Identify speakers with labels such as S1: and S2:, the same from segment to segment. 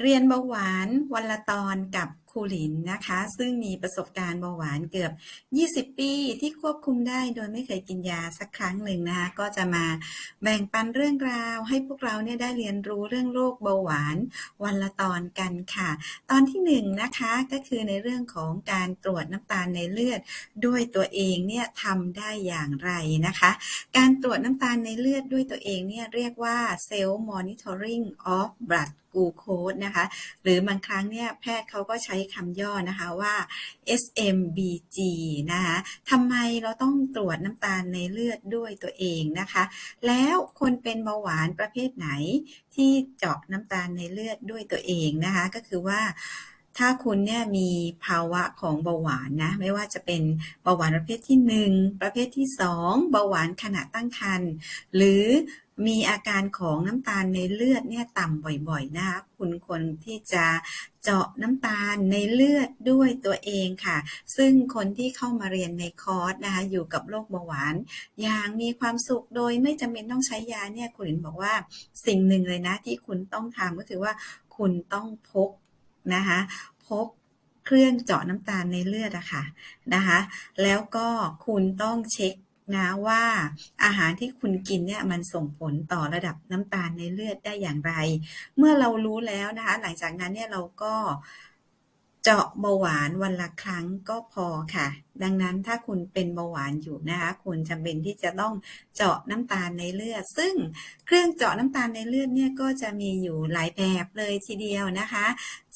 S1: เรียนเบาหวานวันละตอนกับ รูหลินนะคะ ซึ่งมีประสบการณ์เบาหวานเกือบ 20 ปีที่ควบคุมได้โดยไม่เคยกินยาสักครั้งหนึ่งนะคะก็จะมาแบ่งปันเรื่องราว ให้พวกเราเนี่ยได้เรียนรู้เรื่องโรคเบาหวานวันละตอนกันค่ะ ตอนที่หนึ่งนะคะก็คือในเรื่องของการตรวจน้ำตาลในเลือดด้วยตัวเองเนี่ยทำได้อย่างไรนะคะ การตรวจน้ำตาลในเลือดด้วยตัวเองเนี่ยเรียกว่า Self Monitoring of Blood Glucose นะคะ หรือบางครั้งเนี่ยแพทย์เขาก็ใช้คำย่อนะคะว่า SMBG นะคะทำไมเราต้องตรวจน้ำตาลในเลือดด้วยตัวเองนะคะ แล้วคนเป็นเบาหวานประเภทไหนที่เจาะน้ำตาลในเลือดด้วยตัวเองนะคะ ก็คือว่า ถ้าคุณเนี่ยมีภาวะของเบาหวานนะ ไม่ว่าจะเป็นเบาหวานประเภทที่ 1 ประเภทที่ 2 เบาหวานขณะตั้งครรภ์หรือมีอาการของน้ำตาลในเลือดเนี่ยต่ำบ่อยๆนะคะคุณควรที่จะเจาะน้ำตาลในเลือดด้วยตัวเองค่ะ ซึ่งคนที่เข้ามาเรียนในคอร์สนะคะอยู่กับโรคเบาหวาน อย่างมีความสุขโดยไม่จำเป็นต้องใช้ยาเนี่ยคุณหินบอกว่าสิ่งหนึ่งเลยนะที่คุณต้องทำก็คือว่าคุณต้องพก นะคะพบเครื่องเจาะน้ำตาลในเลือดอะค่ะนะคะแล้วก็คุณต้องเช็คนะว่าอาหารที่คุณกินเนี่ยมันส่งผลต่อระดับน้ำตาลในเลือดได้อย่างไร เมื่อเรารู้แล้วนะคะหลังจากนั้นเนี่ยเราก็ เจาะเบาหวานวันละครั้งก็พอค่ะ ดังนั้นถ้าคุณเป็นเบาหวานอยู่นะคะคุณจำเป็นที่จะต้องเจาะน้ำตาลในเลือด ซึ่งเครื่องเจาะน้ำตาลในเลือดเนี่ยก็จะมีอยู่หลายแบบเลยทีเดียวนะคะ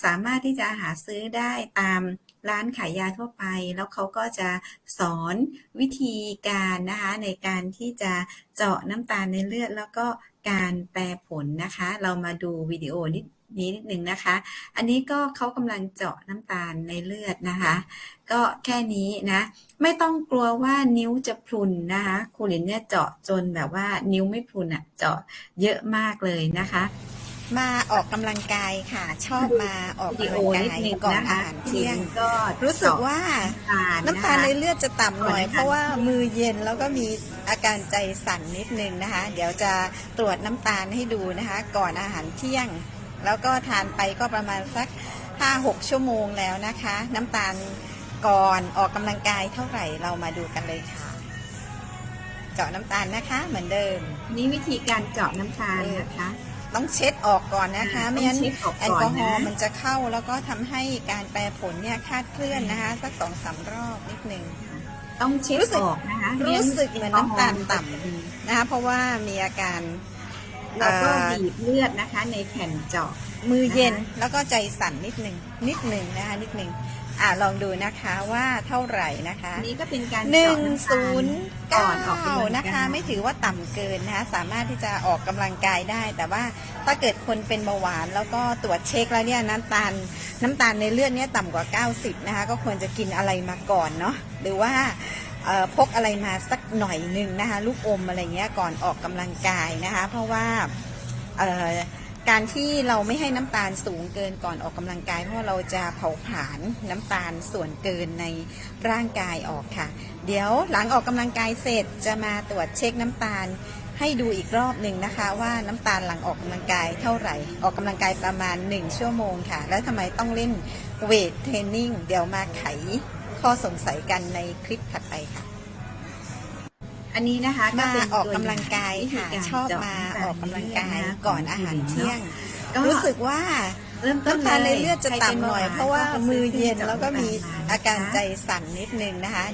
S1: สามารถที่จะหาซื้อได้ตามร้านขายยาทั่วไป แล้วเขาก็จะสอนวิธีการนะคะในการที่จะเจาะน้ำตาลในเลือดแล้วก็ การแปลผลนะคะ เรามาดูวิดีโอนิดนี้นิดนึงนะคะ อันนี้ก็เขากำลังเจาะน้ำตาลในเลือดนะคะ ก็แค่นี้นะ ไม่ต้องกลัวว่านิ้วจะพลุนนะคะครูหลินเนี่ยเจาะจนแบบว่านิ้วไม่พลุนอะเจาะเยอะมากเลยนะคะ
S2: มาออกกำลังกายค่ะ ชอบมาออก
S1: วิดี
S2: กำ
S1: โอ
S2: ลัง
S1: นิด
S2: กาย
S1: นึง
S2: ก่อน
S1: นะ
S2: อา
S1: คะ
S2: หารเที่ยง
S1: ก็
S2: รู้สึกว่า
S1: น้ำ
S2: น้ำตาลในเลือดจะต่ำหน่อย
S1: ก่อนนะคะ
S2: เพราะว่ามือเย็นแล้วก็มีอาการใจสั่นนิดนึงนะคะ เดี๋ยวจะตรวจน้ำตาลให้ดูนะคะ ก่อนอาหารเที่ยง แล้วก็ทานไปก็ประมาณสัก 5-6 ชั่วโมงแล้วนะคะ น้ำตาลก่อนออกกำลังกายเท่าไหร่เรามาดูกันเลยค่ะ เจาะน้ำตาลนะคะเหมือนเดิม
S1: นี่วิธีการเจาะน้ำตาลนะคะ
S2: ต้องเช็ดออกก่อนนะคะ
S1: อ่า
S2: ไม่งั้น
S1: ต้องเช็ดออก
S2: แอ
S1: ก่
S2: ล
S1: อน
S2: กอฮอล์
S1: นะ
S2: มันจะเข้าแล้วก็ทำให้การแปรผลเนี่ยคลาดเคลื่อนนะคะ สักสองสามรอบนิดนึง
S1: ต้องเช็ด
S2: รู้สึก
S1: ออกนะคะ
S2: รู้สึกเหมือนน้ำตาลต่ำ
S1: ดี
S2: นะคะ เพราะว่ามีอาการ
S1: แล้วก็
S2: เอ่อ
S1: บีบเลือดนะคะ ในแผ่นเจาะ
S2: มือเย็น
S1: นะคะ
S2: แล้วก็ใจสั่นนิดหนึ่งนิดหนึ่งนะคะนิดหนึ่ง อ่าลองดูนะคะว่าเท่าไหร่นะคะ
S1: อันนี้ก็เป็นการ
S2: หนึ่ง
S1: เจาะำตาล
S2: ศูนย์
S1: ก่
S2: เก้า
S1: อนออกกำลังกาย
S2: นะคะ ไม่ถือว่าต่ำเกินนะคะสามารถที่จะออกกำลังกายได้ แต่ว่าถ้าเกิดคนเป็นเบาหวาน แล้วก็ตรวจเช็คแล้วเนี่ยน้ำตาลน้ำตาลในเลือดเนี่ยต่ำกว่า 90 นะคะ ก็ควรจะกินอะไรมาก่อนเนาะหรือว่าเอ่อพกอะไรมาสักหน่อยหนึ่งนะคะ ลูกอมอะไรเงี้ยก่อนออกกำลังกายนะคะ เพราะว่าเอ่อ การที่เราไม่ให้น้ำตาลสูงเกินก่อนออกกำลังกาย เพราะเราจะเผาผลาญน้ำตาลส่วนเกินในร่างกายออกค่ะ เดี๋ยวหลังออกกำลังกายเสร็จจะมาตรวจเช็คน้ำตาลให้ดูอีกรอบหนึ่งนะคะ ว่าน้ำตาลหลังออกกำลังกายเท่าไหร่ ออกกำลังกายประมาณ 1 ชั่วโมงค่ะ แล้วทำไมต้องเล่นเวทเทรนนิ่งเดี๋ยวมาไขข้อสงสัยกันในคลิปถัดไปค่ะ
S1: อันนี้นะคะก็
S2: มา
S1: เป็น
S2: ออก
S1: ตัว
S2: กำลังกาย
S1: วิธี
S2: ค่ะ
S1: ร
S2: ชอบ
S1: เจะ
S2: มา
S1: น้ำต
S2: ออกกำลังกาย
S1: ใเลืดะคะ
S2: ก่อนอาหารเที่ยง
S1: ก็
S2: รู้สึกว่า
S1: เริ่มต้น
S2: น้ำตาลในเลือดจะ
S1: ใคป็
S2: ต่ำหน่อย
S1: บ
S2: เพราะว่า
S1: ก็ไป
S2: มือ
S1: ซื้
S2: เย็น
S1: ครื่ง
S2: แล้วก็มี
S1: เจะน้ำตล
S2: อาการ
S1: นะคะ
S2: ใจสั่นนิดนึงนะคะ